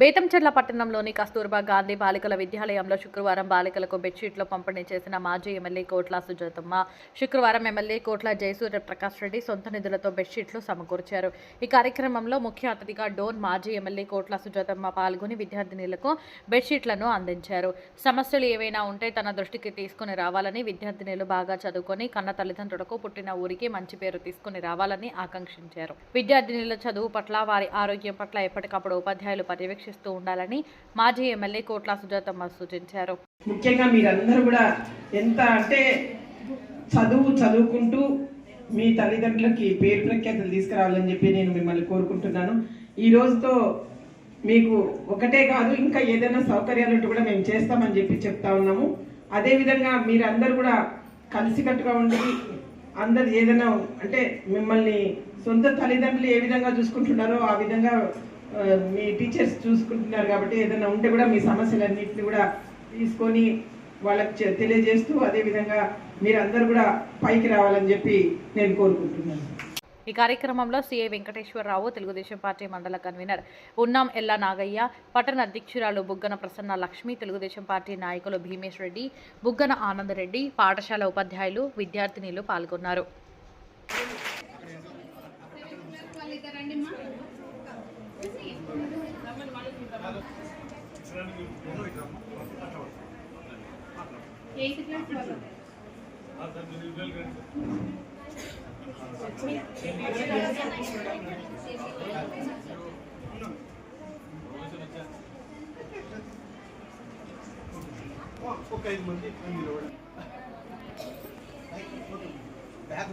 బేతంచెర్ల పట్టణంలోని కస్తూర్బా గాంధీ బాలికల విద్యాలయంలో శుక్రవారం బాలికలకు బెడ్షీట్లు పంపిణీ చేసిన మాజీ ఎమ్మెల్యే కోట్ల సుజాతమ్మ శుక్రవారం ఎమ్మెల్యే కోట్ల జయసూర్య ప్రకాష్ రెడ్డి సొంత నిధులతో బెడ్షీట్లు సమకూర్చారు. ఈ కార్యక్రమంలో ముఖ్య అతిథిగా డోన్ మాజీ ఎమ్మెల్యే కోట్ల సుజాతమ్మ పాల్గొని విద్యార్థినులకు బెడ్షీట్లను అందించారు. సమస్యలు ఏవైనా ఉంటే తన దృష్టికి తీసుకుని రావాలని విద్యార్థినిలు బాగా చదువుకొని కన్న తల్లిదండ్రులకు పుట్టిన ఊరికి మంచి పేరు తీసుకుని రావాలని ఆకాంక్షించారు. విద్యార్థినిల చదువు పట్ల వారి ఆరోగ్యం పట్ల ఎప్పటికప్పుడు ఉపాధ్యాయులు పరీక్షిస్తూ ఉండాలని మాజీ ఎమ్మెల్యే కోట్ల సుజాతమ్మ సూచించారు. ముఖ్యంగా మీరందరూ కూడా ఎంత అంటే చదువు చదువుకుంటూ మీ తల్లిదండ్రులకి పేరు ప్రఖ్యాతులు తీసుకురావాలని చెప్పి నేను మిమ్మల్ని కోరుకుంటున్నాను. ఈ రోజుతో మీకు ఒకటే కాదు ఇంకా ఏదైనా సౌకర్యాలు కూడా మేము చేస్తామని చెప్పి చెప్తా ఉన్నాము. అదేవిధంగా మీరందరూ కూడా కలిసికట్టుగా ఉండి అందరు ఏదైనా అంటే మిమ్మల్ని సొంత తల్లిదండ్రులు ఏ విధంగా చూసుకుంటున్నారో ఆ విధంగా మీ టీచర్స్ చూసుకుంటున్నారు కాబట్టి ఏదైనా ఉంటే కూడా మీ సమస్యలన్నింటినీ కూడా తీసుకొని వాళ్ళకి తెలియజేస్తూ అదేవిధంగా మీరందరూ కూడా పైకి రావాలని చెప్పి నేను కోరుకుంటున్నాను. ఈ కార్యక్రమంలో సీఐ వెంకటేశ్వరరావు తెలుగుదేశం పార్టీ మండల కన్వీనర్ ఉన్నాం ఎల్లా నాగయ్య పట్టణ అధ్యక్షురాలు బుగ్గన ప్రసన్న లక్ష్మి తెలుగుదేశం పార్టీ నాయకులు భీమేష్ రెడ్డి బుగ్గన ఆనందరెడ్డి పాఠశాల ఉపాధ్యాయులు విద్యార్థినిలు పాల్గొన్నారు. ఒక ఐదు మంది నిలబడి బ్యాగ్